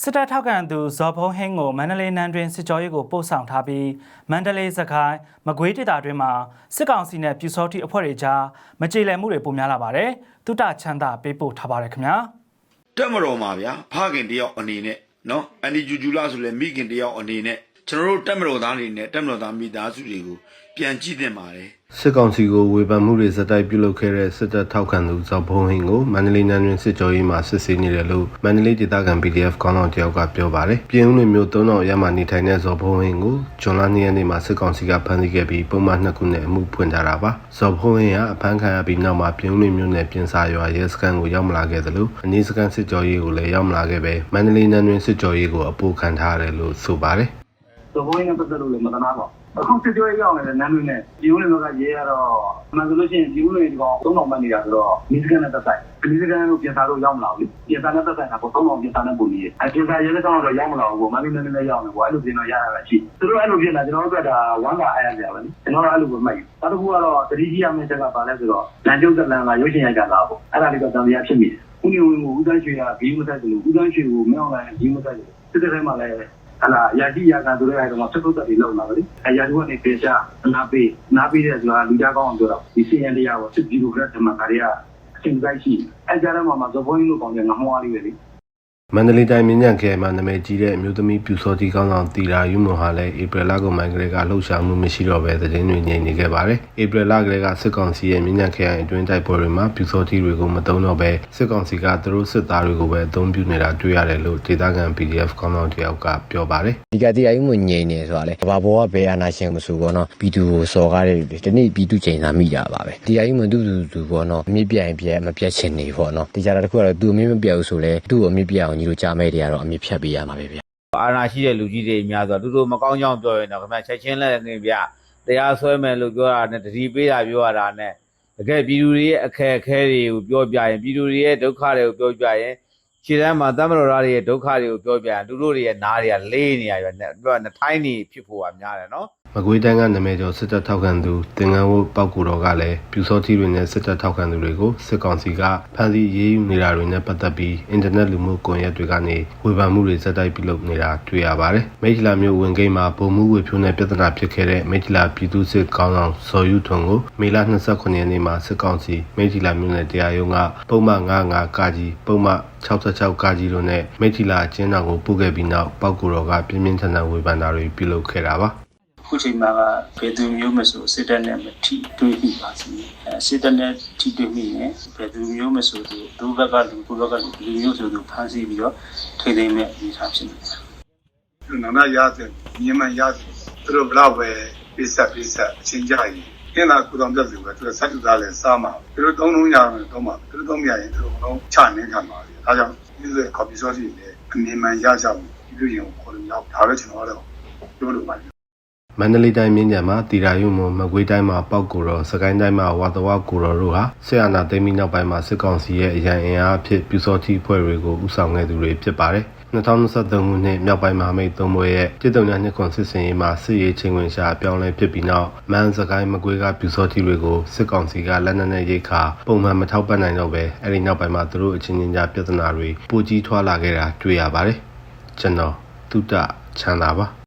စစ်တပ်ထောက်ခံသူဇော်ဖုံးဟင်းကိုမန္တလေးနန်းတွင်စစ်ကြောရေးကိုပို့ဆောင်ထားပြီးမန္တလေးစကိုင်းမကွေးဒေသတွင်းမှာစစ်ကောင်စီနဲ့ပြူစောတိအဖွဲ့တွေကြားမကြေလည်မှုတွေပိုများလာပါတယ်။တုတချမ်းသာပေးပို့ထားပါတယ်ခင်ဗျာ။တက်မတော်မှာဗျာဖခင်တယောက်အနေနဲ့နော်အန်ဒီဂျူဂျူလာဆိုလဲမိခင်တယောက်အနေနဲ့ ကျွန်တော်တို့တက်မတော်သားတွေနဲ့တက်မတော်သားမိသားစုတွေကိုပြန်ကြည့်တင်ပါတယ်စစ်ကောင်စီကိုဝေဖန်မှုတွေဇက်တိုက်ပြုလုပ်ခဲ့တဲ့စစ်တပ်ထောက်ခံသူဇော်ဘုံဟင်းကိုမန္တလေးနန်းတွင်စစ်ကြောရေးမှာစစ်ဆေးနေတယ်လို့မန္တလေးဒေသခံ PDF ခေါင်းဆောင်တယောက်ကပြောပါတယ်။ပြည်ဦးလွင်မြို့သုံးတော်ရမှနေထိုင်တဲ့ဇော်ဘုံဟင်းကိုဂျွန်လ2ရက်နေ့မှာစစ်ကောင်စီကဖမ်းဆီးခဲ့ပြီးပုံမှန်2ခုနဲ့အမှုဖွင့်ထားတာပါ။ဇော်ဘုံဟင်းကအဖမ်းခံရပြီးနောက်မှာပြည်ဦးလွင်မြို့နယ်ပြင်စာရွာရဲစခန်းကိုရောက်မလာခဲ့သလိုအနည်းစခန်းစစ်ကြောရေးကိုလည်းရောက်မလာခဲ့ပဲမန္တလေးနန်းတွင်စစ်ကြောရေးကိုအပိုခံထားရတယ်လို့ဆိုပါတယ်။ သဘောရင်းနဲ့ပတ်သက်လို့လည်းမသနာပါအခုစစ်ကြောရေးရောက်နေတဲ့နန်းတွင်းနဲ့ပြည်ဦးလင်ကရေးရတော့အမှန်ဆိုလို့ရှိရင်ပြည်ဦးလင်ဒီကောင်3000မှတ်နေတာဆိုတော့မိစကန်နဲ့သက်ဆိုင်မိစကန်ကိုပြင်စားလို့ရောက်မလာဘူးပြင်စားနဲ့သက်ဆိုင်တာပေါ့3000ပြင်စားနဲ့ပုံကြီးအဲပြင်စားရေးတဲ့ကောင်တော့ရောက်မလာဘူးပေါ့မန္တလေးနဲ့လည်းရောက်နေပေါ့အဲ့လိုပြင်တော့ရရတာရှိသူတို့အဲ့လိုပြင်တာကျွန်တော်တို့ကဒါဝမ်းသာအားရကြပါလေကျွန်တော်တို့အဲ့လိုပဲမှတ်ယူနောက်တစ်ခုကတော့တတိယရမယ့်ချက်ကပါလဲဆိုတော့လမ်းကျုပ်ကလန်လာရုပ်ရှင်ရိုက်ကလာပေါ့အဲ့ဒါလေးတော့တန်တရားဖြစ်မိတယ်ဦးနေဝင်းကိုဦးတန်းရွှေကဘီးမဆက်တယ်လို့ဦးတန်းရွှေကိုမင်းအောင်လိုင်းဘီးမဆက်တယ်စစ်တဲ့ထဲမှာလည်း ဟလာရာရှိရာခံဆိုတဲ့အဲ့တော့ဆက်ထုတ်တက်ပြီးလောက်လာပါလေအဲရာထူးကနေပေချာနာပေးနာပေးတဲ့ဆိုတာလူသားကောင်းအောင်ပြောတော့ဒီစီရင်တရားကိုစစ်ပြီးလို့လည်းဓမ္မကာရီကအရှင်ကြိုက်ရှိအဲကြားထဲမှာမှာဇဘွင်းလို့ကောင်းတယ်ငမောလေးပဲလေ မန္တလေးတိုင်းမြင်းညံခရိုင်မှာနာမည်ကြီးတဲ့အမျိုးသမီးပြူစောတိကောင်းဆောင်တီရာယူမွန်ဟာလည်းဧပြီလကုန်ပိုင်းကလေးကလှုပ်ရှားမှုမရှိတော့ဘဲသတင်းတွေငြိမ်နေခဲ့ပါတယ်။ဧပြီလကလေးကစစ်ကောင်စီရဲ့မြင်းညံခရိုင်အတွင်းတိုက်ပွဲတွေမှာပြူစောတိတွေကိုမတုံးတော့ဘဲစစ်ကောင်စီကသူတို့စစ်သားတွေကိုပဲအသုံးပြုနေတာတွေ့ရတယ်လို့ဒေသခံ PDF ကောင်းဆောင်တယောက်ကပြောပါတယ်။ဒီကတရားရေးမငြိမ်နေဆိုတာလေဘာဘောကဘယ်အာနာရှင်မဆိုဘောနော်ပြည်သူကိုစော်ကားတဲ့လူတွေဒီနေ့ပြည်သူချိန်သာမိတာပါပဲတရားရေးမတူတူတူဘောနော်အမြင့်ပြိုင်ပြဲမပြတ်ချင်နေဘောနော်ဒီကြတာတစ်ခုကတော့သူအမြင့်မပြတ်ဘူးဆိုလဲသူ့ကိုအမြင့်ပြတ်အောင်ညီတို့ကြားမဲတွေကတော့အမြင့်ဖြတ်ပေးရမှာပဲဗျအာဏာရှိတဲ့လူကြီးတွေအများဆိုတော့သူတို့မကောင်းကြောင်ပြောရင်တော့ခင်ဗျချက်ချင်းလက်ငင်ပြတရားစွဲမယ်လို့ပြောတာနဲ့တတိပေးတာပြောရတာနဲ့တကယ်ပြည်သူတွေရဲ့အခက်အခဲတွေကိုပြောပြရင်ပြည်သူတွေရဲ့ဒုက္ခတွေကိုပြောပြရင်ခြေတန်းမှာတမတော်သားတွေရဲ့ဒုက္ခတွေကိုပြောပြရင်သူတို့တွေရဲ့နားတွေကလေးနေရပြနဲ့ပြောနှထိုင်းနေဖြစ်ဖို့ကများတယ်နော် မကွေးတိုင်းကနာမည်ကျော်စစ်တပ်ထောက်ခံသူတင်ငန်းဝတ်ပောက်ကူတော်ကလည်းပြူစောတိတွေနဲ့စစ်တပ်ထောက်ခံသူတွေကိုစစ်ကောင်စီကဖမ်းဆီးရေးယူနေတာတွေနဲ့ပတ်သက်ပြီးအင်တာနက်လူမှုကွန်ရက်တွေကနေဝေဖန်မှုတွေစက်တိုက်ပြုလုပ်နေတာတွေ့ရပါတယ်။မိထလာမျိုးဝင်ကိန်းမှာဗိုလ်မှူးဝေဖြိုးနဲ့ပြဿနာဖြစ်ခဲ့တဲ့မိထလာပြည်သူ့စစ်ကောင်းဆောင်စော်ယူထွန်းကိုမေလ29ရက်နေ့မှာစစ်ကောင်စီမိထလာမျိုးနဲ့တရားရုံးကပုံမှန်95ကကြီးပုံမှန်66ကကြီးတို့နဲ့မိထလာအကျဉ်းတော်ကိုပို့ခဲ့ပြီးနောက်ပောက်ကူတော်ကပြင်းပြင်းထန်ထန်ဝေဖန်တာတွေပြုလုပ်ခဲ့တာပါ။ ခုချိန်မှာကဘယ်သူမျိုးမဆိုစစ်တပ်နဲ့မထိတွေ့မိပါစေအဲစစ်တပ်နဲ့ထိတွေ့မိရင်ဘယ်သူမျိုးမဆိုသူဒုဘက်ကလူကိုဘက်ကလူလူမျိုးဆိုသူဖမ်းဆီးပြီးတော့ထိသိမ်းမဲ့အနေအထားဖြစ်နေတယ်နော်နာရတယ်ညမရတယ်သူတို့ဘလောက်ပဲပိစက်ပိစက်အချင်းကြရင်ကျင်းလာကုတော်ပြတ်စီပဲသူတို့ဆက်တူသားလဲစားမှာသူတို့သုံးလုံးရမယ်တော့မှာသူတို့သုံးမရရင်သူတို့လုံးချနေခံပါလေဒါကြောင့်ဒီလိုကော်ပီစောစီနဲ့အနေမှန်ရကြဘူးဒီလိုရင်ခေါ်လို့ရောက်ဒါပဲကျွန်တော်တော့ပြောလို့ပါတယ် မန္တလေးတိုင်းမြင်းညံမှာတီရာယုံမမကွေးတိုင်းမှာပောက်ကိုတော်စကိုင်းတိုင်းမှာဝါတဝကိုတော်တို့ဟာဆရာနာသိမ်းပြီးနောက်ပိုင်းမှာစစ်ကောင်စီရဲ့အရန်အင်အားအဖြစ်ပြူစောတိဖွဲ့တွေကိုဥဆောင်ခဲ့သူတွေဖြစ်ပါတယ်2023ခုနှစ်မြောက်ပိုင်းမဟာမိတ်သုံးဘွဲရဲ့ပြည်တော်များနှစ်ခွန်စစ်စင်ရေးမှာစစ်ရေးချင်းဝင်ရှာအပြောင်းလဲဖြစ်ပြီးနောက်မန်စကိုင်းမကွေးကပြူစောတိတွေကိုစစ်ကောင်စီကလက်နက်နဲ့ရိတ်ခါပုံမှန်မထောက်ပံ့နိုင်တော့ပဲအဲဒီနောက်ပိုင်းမှာသူတို့အချင်းချင်းကြားပြဿနာတွေပိုကြီးထွားလာခဲ့တာတွေ့ရပါတယ်ကျွန်တော်တုတ္တချမ်းသာပါ